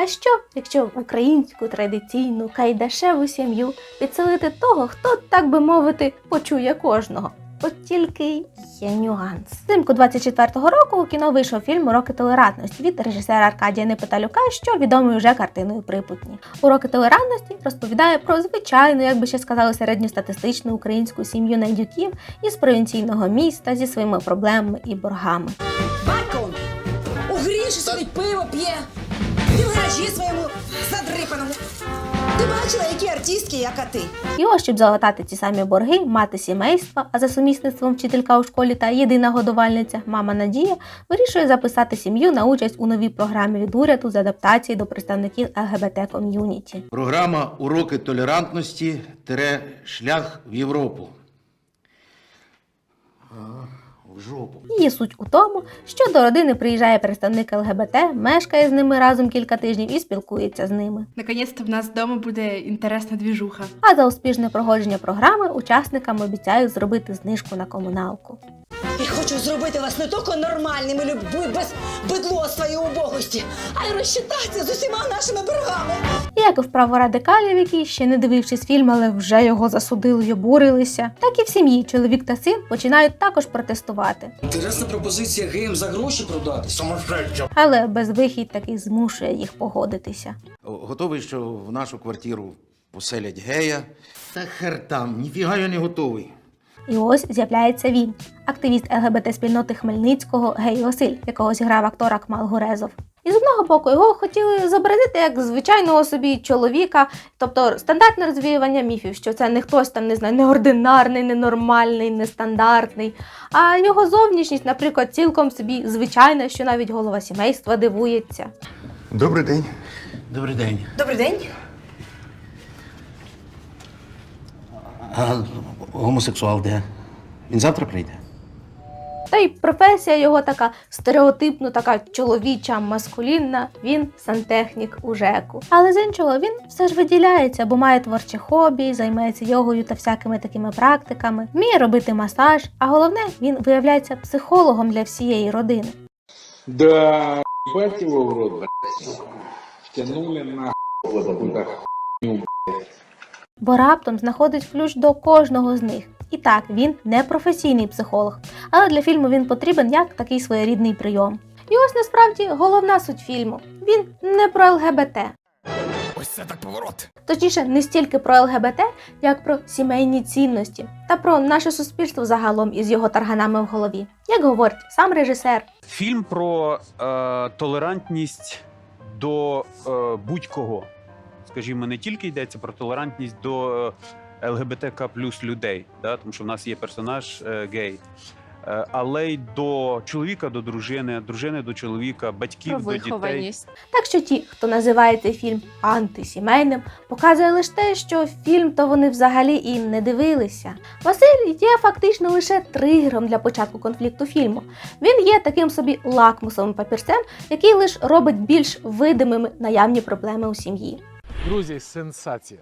А що, якщо в українську традиційну кайдашеву сім'ю підселити того, хто, так би мовити, почує кожного? От тільки є нюанс. Взимку 24-го року у кіно вийшов фільм Уроки толерантності від режисера Аркадія Непеталюка, що відомий вже картиною Припутні. Уроки толерантності розповідає про звичайну, як би ще сказали, середньостатистичну українську сім'ю найдюків із провінційного міста зі своїми проблемами і боргами. Батько у гріші сидить пиво п'є. І гаражі своєму задрипаному. Ти бачила, які артистки, яка ти? І ось, щоб залатати ці самі борги, мати сімейства, а за сумісництвом вчителька у школі та єдина годувальниця, мама Надія, вирішує записати сім'ю на участь у новій програмі від уряду з адаптації до представників ЛГБТ ком'юніті. Програма Уроки толерантності тире шлях в Європу. А, в жопу. Її суть у тому, що до родини приїжджає представник ЛГБТ, мешкає з ними разом кілька тижнів і спілкується з ними. Наконець-то в нас вдома буде інтересна двіжуха. А за успішне проходження програми учасникам обіцяють зробити знижку на комуналку. Хочу зробити вас не тільки нормальними людьми без бидлоства і убогості, а й розчитатися з усіма нашими боргами. Як і в праворадикалів, які ще не дивившись фільм, але вже його засудили й обурилися, так і в сім'ї чоловік та син починають також протестувати. Інтересна пропозиція геям за гроші продати продатись. Але безвихідь таки змушує їх погодитися. Готовий, що в нашу квартиру поселять гея. Та хер там, ніфіга я не готовий. І ось з'являється він, активіст ЛГБТ спільноти Хмельницького Гей Василь, якого зіграв актор Акмал Гурезов. І з одного боку його хотіли зобразити як звичайного собі чоловіка, тобто стандартне розвіювання міфів, що це не хтось там не знаю, неординарний, ненормальний, нестандартний. А його зовнішність, наприклад, цілком собі звичайна, що навіть голова сімейства дивується. Добрий день. Добрий день. Добрий день. А гомосексуал де? Він завтра прийде? Та й професія його така стереотипно, така чоловіча, маскулінна. Він сантехнік у ЖЕКу. Але з іншого він все ж виділяється, бо має творче хобі, займається йогою та всякими такими практиками, вміє робити масаж. А головне, він виявляється психологом для всієї родини. Да, ебать его в рот, блядь. Втянули на какую-то хуйню, Бо раптом знаходить ключ до кожного з них. І так, він не професійний психолог, але для фільму він потрібен як такий своєрідний прийом. І ось насправді головна суть фільму. Він не про ЛГБТ. Ось це так поворот. Точніше, не стільки про ЛГБТ, як про сімейні цінності та про наше суспільство загалом із його тарганами в голові. Як говорить сам режисер, Фільм про е, толерантність до е, будь-кого. Скажімо, не тільки йдеться про толерантність до е, ЛГБТК плюс людей, да, тому що в нас є персонаж е, гей. Е, але й до чоловіка до дружини, дружини до чоловіка, батьків Про до дітей. вихованість. Так що ті, хто називає цей фільм антисімейним, показує лише те, що фільм то вони взагалі і не дивилися. Василь є фактично лише тригером для початку конфлікту фільму. Він є таким собі лакмусовим папірцем, який лише робить більш видимими наявні проблеми у сім'ї. Друзі, сенсація.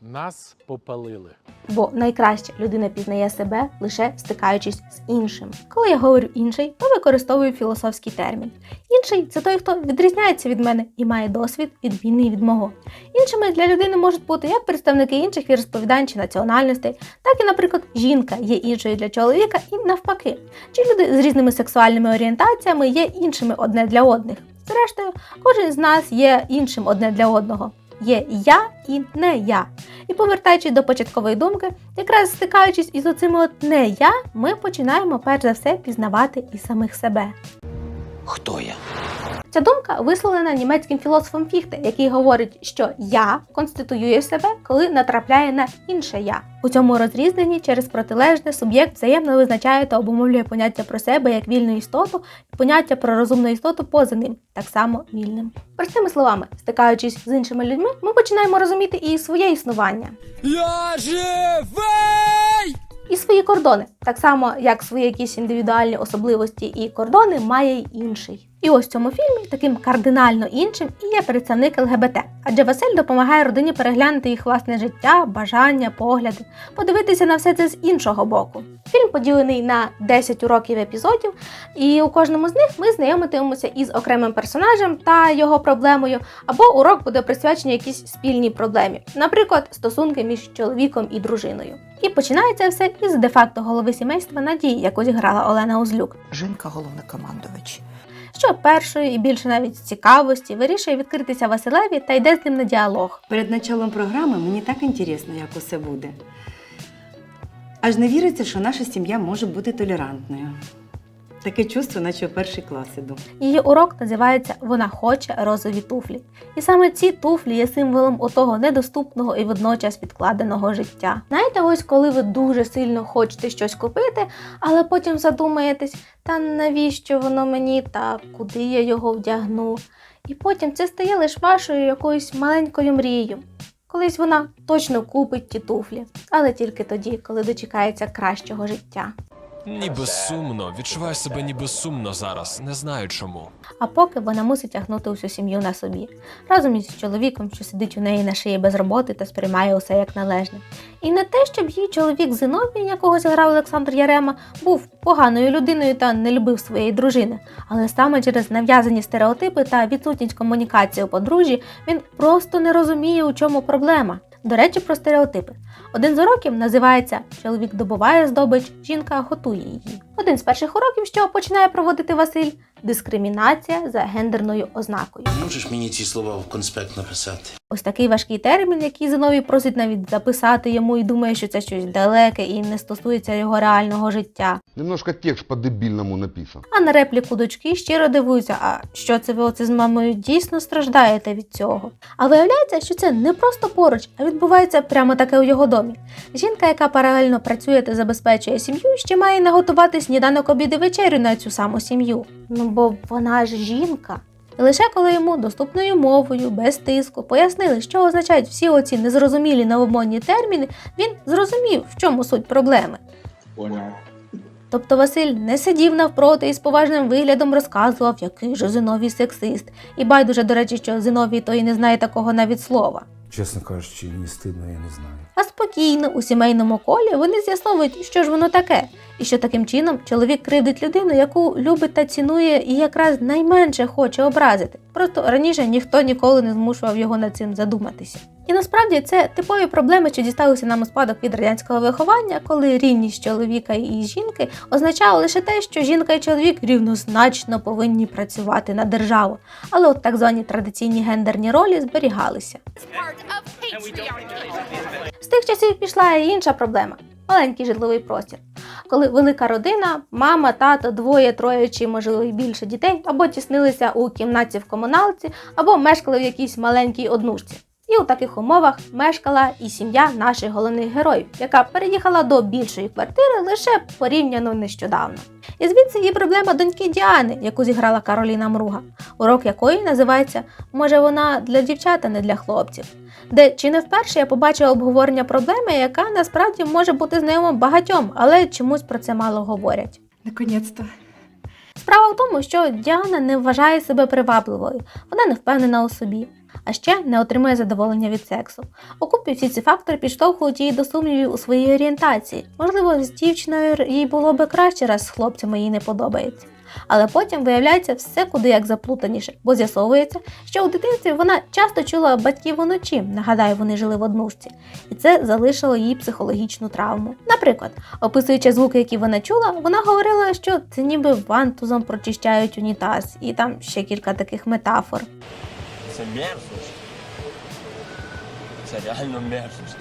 Нас попалили. Бо найкраще людина пізнає себе лише стикаючись з іншим. Коли я говорю інший, то використовую філософський термін. Інший це той, хто відрізняється від мене і має досвід відмінний від мого. Іншими для людини можуть бути як представники інших віросповідань чи національностей, так і, наприклад, жінка є іншою для чоловіка і навпаки. Чи люди з різними сексуальними орієнтаціями є іншими одне для одних. Зрештою, кожен з нас є іншим одне для одного. Є я і не я. І повертаючись до початкової думки, якраз стикаючись із оцими от не я, ми починаємо перш за все пізнавати і самих себе. Хто я? Ця думка висловлена німецьким філософом Фіхте, який говорить, що я конституює себе, коли натрапляє на інше я. У цьому розрізненні через протилежне суб'єкт взаємно визначає та обумовлює поняття про себе як вільну істоту і поняття про розумну істоту поза ним, так само вільним. Простими словами, стикаючись з іншими людьми, ми починаємо розуміти і своє існування. Я живий! і свої кордони, так само як свої якісь індивідуальні особливості і кордони має й інший. І ось в цьому фільмі таким кардинально іншим і є представник ЛГБТ, адже Василь допомагає родині переглянути їх власне життя, бажання, погляди, подивитися на все це з іншого боку. Фільм поділений на 10 уроків епізодів, і у кожному з них ми знайомитимемося із окремим персонажем та його проблемою, або урок буде присвячений якійсь спільній проблемі, наприклад, стосунки між чоловіком і дружиною. І починається все із де-факто голови сімейства Надії, яку зіграла Олена Узлюк. Жінка головнокомандувач. Що першої і більше навіть цікавості вирішує відкритися Василеві та йде з ним на діалог. Перед началом програми мені так інтересно, як усе буде. Аж не віриться, що наша сім'я може бути толерантною. Таке чувство, наче в перший клас іду. Її урок називається Вона хоче розові туфлі. І саме ці туфлі є символом отого недоступного і водночас відкладеного життя. Знаєте, ось коли ви дуже сильно хочете щось купити, але потім задумаєтесь, та навіщо воно мені, та куди я його вдягну. І потім це стає лише вашою якоюсь маленькою мрією. Колись вона точно купить ті туфлі, але тільки тоді, коли дочекається кращого життя. Ніби сумно, відчуваю себе ніби сумно зараз, не знаю чому. А поки вона мусить тягнути усю сім'ю на собі, разом із чоловіком, що сидить у неї на шиї без роботи та сприймає усе як належне. І не те, щоб її чоловік Зиновій, якого зіграв Олександр Ярема, був поганою людиною та не любив своєї дружини, але саме через нав'язані стереотипи та відсутність комунікації у подружжі він просто не розуміє, у чому проблема. До речі, про стереотипи. Один з уроків називається Чоловік добуває здобич, жінка готує її. Один з перших уроків, що починає проводити Василь дискримінація за гендерною ознакою. Можеш мені ці слова в конспект написати? Ось такий важкий термін, який Зиновій просить навіть записати йому і думає, що це щось далеке і не стосується його реального життя. Немножко текст по-дебільному написан. А на репліку дочки щиро дивуються, а що це ви оце з мамою дійсно страждаєте від цього? А виявляється, що це не просто поруч, а відбувається прямо таке у його домі. Жінка, яка паралельно працює та забезпечує сім'ю, ще має наготувати сніданок обід і вечерю на цю саму сім'ю. Ну бо вона ж жінка. І лише коли йому доступною мовою, без тиску, пояснили, що означають всі оці незрозумілі новомодні терміни, він зрозумів, в чому суть проблеми. Тобто Василь не сидів навпроти і з поважним виглядом розказував, який же Зиновій сексист. І байдуже, до речі, що Зиновій то і не знає такого навіть слова. Чесно кажучи, мені стидно, я не знаю. А спокійно у сімейному колі вони з'ясовують, що ж воно таке, що таким чином чоловік кривдить людину, яку любить та цінує, і якраз найменше хоче образити. Просто раніше ніхто ніколи не змушував його над цим задуматися. І насправді це типові проблеми, що дісталися нам у спадок від радянського виховання, коли рівність чоловіка і жінки означала лише те, що жінка і чоловік рівнозначно повинні працювати на державу. Але от так звані традиційні гендерні ролі зберігалися. З тих часів пішла і інша проблема маленький житловий простір. Коли велика родина, мама, тато, двоє, троє чи можливо і більше дітей або тіснилися у кімнаті в комуналці, або мешкали в якійсь маленькій однушці. І у таких умовах мешкала і сім'я наших головних героїв, яка переїхала до більшої квартири лише порівняно нещодавно. І звідси і проблема доньки Діани, яку зіграла Кароліна Мруга, урок якої називається Може вона для дівчат, а не для хлопців, де чи не вперше я побачила обговорення проблеми, яка насправді може бути знайома багатьом, але чомусь про це мало говорять. Наконець-то. Справа в тому, що Діана не вважає себе привабливою, вона не впевнена у собі, а ще не отримує задоволення від сексу. Окупі всі ці фактори підштовхують її до сумнівів у своїй орієнтації. Можливо, з дівчиною їй було би краще, раз з хлопцями їй не подобається. Але потім виявляється все куди як заплутаніше, бо з'ясовується, що у дитинстві вона часто чула батьків уночі. Нагадаю, вони жили в однушці, і це залишило їй психологічну травму. Наприклад, описуючи звуки, які вона чула, вона говорила, що це ніби вантузом прочищають унітаз, і там ще кілька таких метафор. Це мерзость. Це реально мерзость.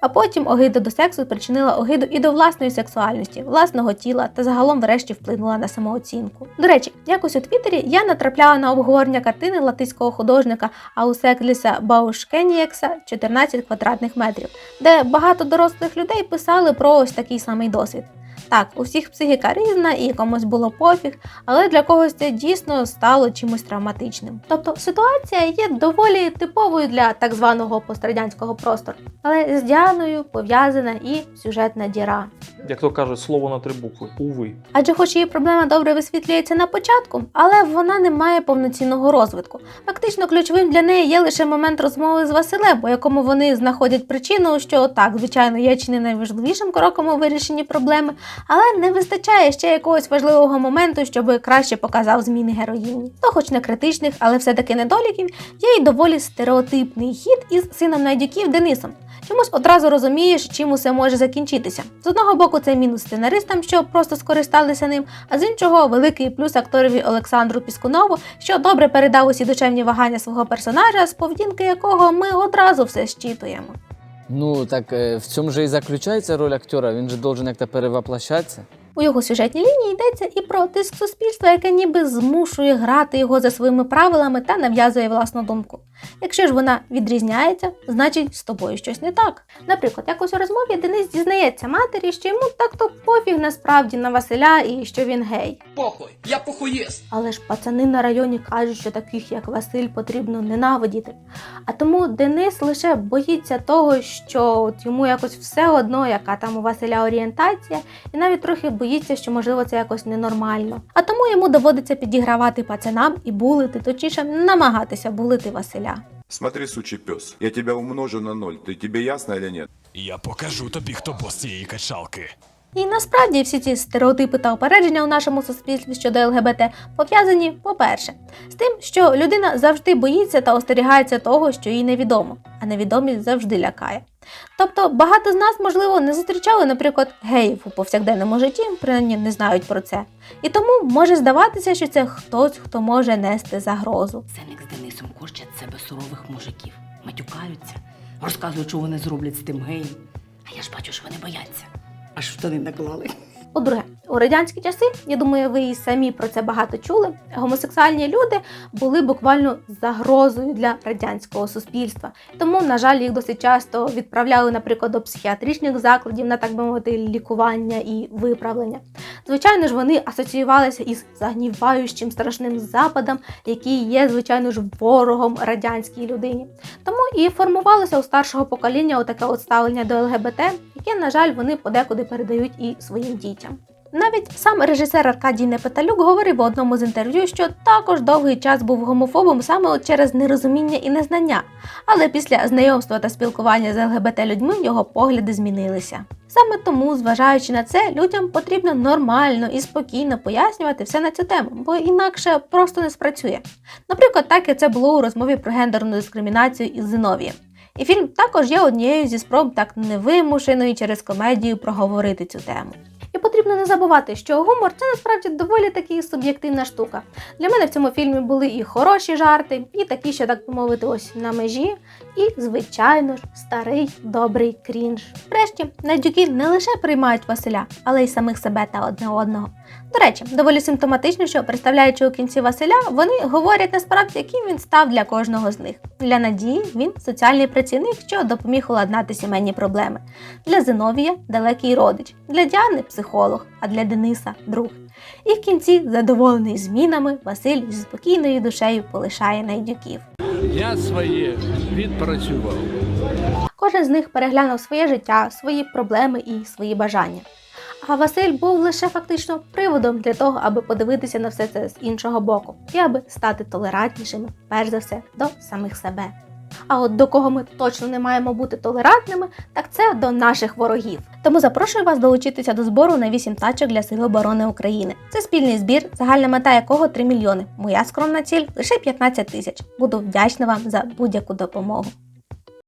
А потім огида до сексу спричинила огиду і до власної сексуальності, власного тіла та загалом врешті вплинула на самооцінку. До речі, якось у Твіттері я натрапляла на обговорення картини латиського художника Аусекліса Баушкеніекса 14 квадратних метрів, де багато дорослих людей писали про ось такий самий досвід. Так, у всіх психіка різна і комусь було пофіг, але для когось це дійсно стало чимось травматичним. Тобто ситуація є доволі типовою для так званого пострадянського простору, але з Діаною пов'язана і сюжетна діра. Як то кажуть, слово на три букви. Уви. Адже хоч її проблема добре висвітлюється на початку, але вона не має повноцінного розвитку. Фактично, ключовим для неї є лише момент розмови з Василем, у якому вони знаходять причину, що так, звичайно, є чи не найважливішим кроком у вирішенні проблеми, але не вистачає ще якогось важливого моменту, щоб краще показав зміни героїні. То, хоч не критичних, але все-таки недоліків, є й доволі стереотипний хід із сином найдюків Денисом. Чомусь одразу розумієш, чим усе може закінчитися. З одного боку, це мінус сценаристам, що просто скористалися ним, а з іншого великий плюс акторові Олександру Піскунову, що добре передав усі душевні вагання свого персонажа, з поведінки якого ми одразу все щитуємо. Ну, так е, в цьому же і заключається роль актера, він же должен як-то перевоплощатися. У його сюжетній лінії йдеться і про тиск суспільства, яке ніби змушує грати його за своїми правилами та нав'язує власну думку. Якщо ж вона відрізняється, значить з тобою щось не так. Наприклад, якось у розмові Денис дізнається матері, що йому так-то пофіг насправді на Василя і що він гей. Похуй, я похуєст. Але ж пацани на районі кажуть, що таких як Василь потрібно ненавидіти. А тому Денис лише боїться того, що от йому якось все одно, яка там у Василя орієнтація, і навіть трохи боїться, що можливо це якось ненормально. А тому йому доводиться підігравати пацанам і булити, точніше намагатися булити Василя. Смотри, сучий пес, я тебя умножу на ноль. Ты тебе ясно или нет? Я покажу тобі, хто бос цієї качалки. І насправді всі ці стереотипи та опередження у нашому суспільстві щодо ЛГБТ пов'язані, по-перше, з тим, що людина завжди боїться та остерігається того, що їй невідомо, а невідомість завжди лякає. Тобто багато з нас, можливо, не зустрічали, наприклад, геїв у повсякденному житті, принаймні не знають про це. І тому може здаватися, що це хтось, хто може нести загрозу. Сеник з Денисом корчать себе сурових мужиків, матюкаються, розказують, що вони зроблять з тим геєм. А я ж бачу, що вони бояться. Аж штани наклали. По-друге, у радянські часи, я думаю, ви і самі про це багато чули. Гомосексуальні люди були буквально загрозою для радянського суспільства. Тому, на жаль, їх досить часто відправляли, наприклад, до психіатричних закладів на так би мовити лікування і виправлення. Звичайно ж, вони асоціювалися із загніваючим страшним западом, який є, звичайно ж, ворогом радянській людині. Тому і формувалося у старшого покоління отаке от ставлення до ЛГБТ, яке, на жаль, вони подекуди передають і своїм дітям. Навіть сам режисер Аркадій Непеталюк говорив у одному з інтерв'ю, що також довгий час був гомофобом саме через нерозуміння і незнання, але після знайомства та спілкування з ЛГБТ людьми його погляди змінилися. Саме тому, зважаючи на це, людям потрібно нормально і спокійно пояснювати все на цю тему, бо інакше просто не спрацює. Наприклад, так як це було у розмові про гендерну дискримінацію із Зиновієм. І фільм також є однією зі спроб так невимушеної через комедію проговорити цю тему. Потрібно не забувати, що гумор це насправді доволі таки суб'єктивна штука. Для мене в цьому фільмі були і хороші жарти, і такі, що так би мовити, ось на межі, і, звичайно ж, старий добрий крінж. Врешті, найдюки не лише приймають Василя, але й самих себе та одне одного. До речі, доволі симптоматично, що представляючи у кінці Василя, вони говорять насправді, яким він став для кожного з них. Для Надії він соціальний працівник, що допоміг уладнати сімейні проблеми. Для Зиновія далекий родич, для Діани психолог, а для Дениса друг. І в кінці, задоволений змінами, Василь зі спокійною душею полишає найдюків. Я своє відпрацював. Кожен з них переглянув своє життя, свої проблеми і свої бажання. А Василь був лише фактично приводом для того, аби подивитися на все це з іншого боку і аби стати толерантнішими, перш за все, до самих себе. А от до кого ми точно не маємо бути толерантними, так це до наших ворогів. Тому запрошую вас долучитися до збору на 8 тачок для Сил оборони України. Це спільний збір, загальна мета якого 3 мільйони. Моя скромна ціль лише 15 тисяч. Буду вдячна вам за будь-яку допомогу.